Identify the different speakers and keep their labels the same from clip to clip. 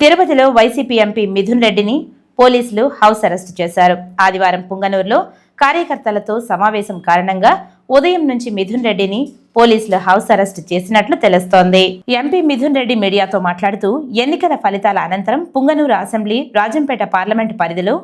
Speaker 1: తిరుపతిలో YCP MP Mithun రెడ్డిని పోలీసులు హౌస్ అరెస్టు చేశారు. ఆదివారం పుంగనూరులో కార్యకర్తలతో సమావేశం కారణంగా ఉదయం నుంచి మిథున్ రెడ్డిని పోలీసులు హౌస్ అరెస్ట్ చేసినట్లు తెలుస్తోంది. ఎంపీ మిథున్ రెడ్డి మీడియాతో మాట్లాడుతూ ఎన్నికల ఫలితాల అనంతరం పుంగనూరు అసెంబ్లీ రాజంపేట పార్లమెంటు పరిధిలో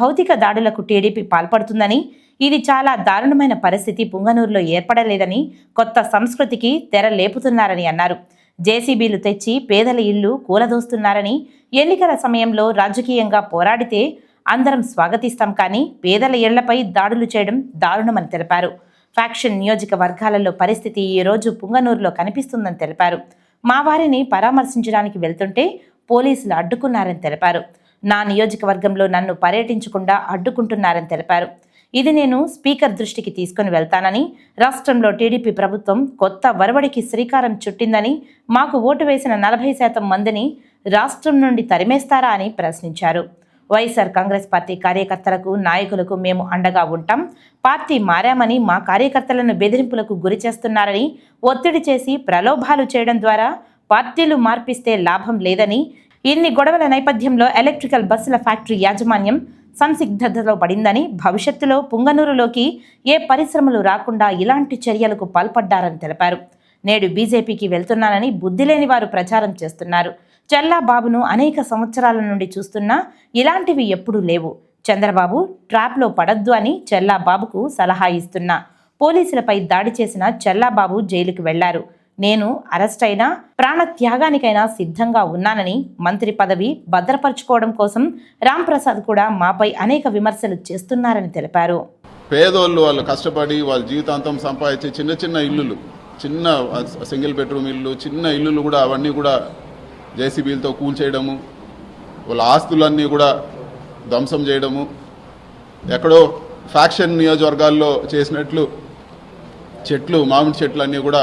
Speaker 1: భౌతిక దాడులకు టీడీపీ పాల్పడుతుందని ఇది చాలా దారుణమైన పరిస్థితి పుంగనూరులో ఏర్పడలేదని కొత్త సంస్కృతికి తెర లేపుతున్నారని అన్నారు. జేసీబీలు తెచ్చి పేదల ఇళ్ళు కూలదోస్తున్నారని ఎన్నికల సమయంలో రాజకీయంగా పోరాడితే అందరం స్వాగతిస్తాం కానీ పేదల ఇళ్ళపై దాడులు చేయడం దారుణమని తెలిపారు. ఫ్యాక్షన్ నియోజకవర్గాలలో పరిస్థితి ఈ రోజు పుంగనూరులో కనిపిస్తుందని తెలిపారు. మా వారిని పరామర్శించడానికి వెళ్తుంటే పోలీసులు అడ్డుకున్నారని తెలిపారు. నా నియోజకవర్గంలో నన్ను పర్యటించకుండా అడ్డుకుంటున్నారని తెలిపారు. ఇది నేను స్పీకర్ దృష్టికి తీసుకుని వెళ్తానని రాష్ట్రంలో టీడీపీ ప్రభుత్వం కొత్త వరవడికి శ్రీకారం చుట్టిందని మాకు ఓటు వేసిన నలభై శాతం మందిని రాష్ట్రం నుండి తరిమేస్తారా అని ప్రశ్నించారు. వైఎస్ఆర్ కాంగ్రెస్ పార్టీ కార్యకర్తలకు నాయకులకు మేము అండగా ఉంటాం. పార్టీ మారామని మా కార్యకర్తలను బెదిరింపులకు గురి చేస్తున్నారని ఒత్తిడి చేసి ప్రలోభాలు చేయడం ద్వారా పార్టీలు మార్పిస్తే లాభం లేదని ఇన్ని గొడవల నేపథ్యంలో ఎలక్ట్రికల్ బస్సుల ఫ్యాక్టరీ యాజమాన్యం సంసిగ్ధతలో పడిందని భవిష్యత్తులో పుంగనూరులోకి ఏ పరిశ్రమలు రాకుండా ఇలాంటి చర్యలకు పాల్పడ్డారని తెలిపారు. నేడు బీజేపీకి వెళ్తున్నానని బుద్ధి లేని వారు ప్రచారం చేస్తున్నారు. చెల్లాబాబును అనేక సంవత్సరాల నుండి చూస్తున్నా ఇలాంటివి ఎప్పుడూ లేవు. చంద్రబాబు ట్రాప్లో పడద్దు అని చెల్లాబాబుకు సలహా ఇస్తున్నా. పోలీసులపై దాడి చేసిన చెల్లాబాబు జైలుకు వెళ్ళారు. నేను అరెస్ట్ అయినా ప్రాణ త్యాగానికైనా సిద్ధంగా ఉన్నానని మంత్రి పదవి భద్రపరచుకోవడం కోసం రాంప్రసాద్ కూడా మాపై అనేక విమర్శలు చేస్తున్నారని తెలిపారు.
Speaker 2: పేదోళ్ళు వాళ్ళు కష్టపడి వాళ్ళ జీవితాంతం సంపాదించే చిన్న చిన్న ఇల్లులు చిన్న సింగిల్ బెడ్రూమ్ ఇల్లు చిన్న ఇల్లులు కూడా అవన్నీ కూడా జేసీబీలతో కూల్చేయడము వాళ్ళ ఆస్తులన్నీ కూడా ధ్వంసం చేయడము ఎక్కడో ఫ్యాక్షన్ నియోజకవర్గాల్లో చేసినట్లు చెట్లు మామిడి చెట్లు అన్నీ కూడా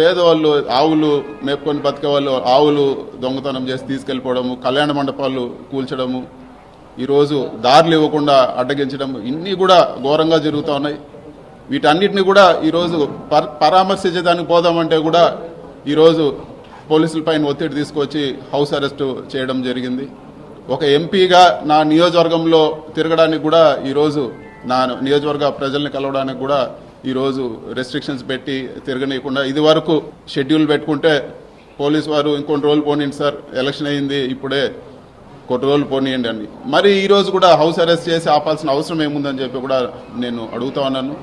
Speaker 2: పేదవాళ్ళు ఆవులు మేపుకొని బతికేవాళ్ళు ఆవులు దొంగతనం చేసి తీసుకెళ్ళిపోవడము కళ్యాణ మండపాలు కూల్చడము ఈరోజు దారులు ఇవ్వకుండా అడ్డగించడం ఇన్ని కూడా ఘోరంగా జరుగుతూ ఉన్నాయి. వీటన్నిటిని కూడా ఈరోజు పర్ పరామర్శించడానికి పోదామంటే కూడా ఈరోజు పోలీసుల పైన ఒత్తిడి తీసుకొచ్చి హౌస్ అరెస్ట్ చేయడం జరిగింది. ఒక ఎంపీగా నా నియోజకవర్గంలో తిరగడానికి కూడా ఈరోజు నా నియోజకవర్గ ప్రజల్ని కలవడానికి కూడా ఈరోజు రెస్ట్రిక్షన్స్ పెట్టి తిరగనీయకుండా ఇది వరకు షెడ్యూల్ పెట్టుకుంటే పోలీస్ వారు ఇంకొన్ని రోజులు పోనీయండి సార్. ఎలక్షన్ అయింది ఇప్పుడే కొన్ని రోజులు పోనీయండి అని. మరి ఈరోజు కూడా హౌస్ అరెస్ట్ చేసి ఆపాల్సిన అవసరం ఏముందని చెప్పి కూడా నేను అడుగుతా ఉన్నాను.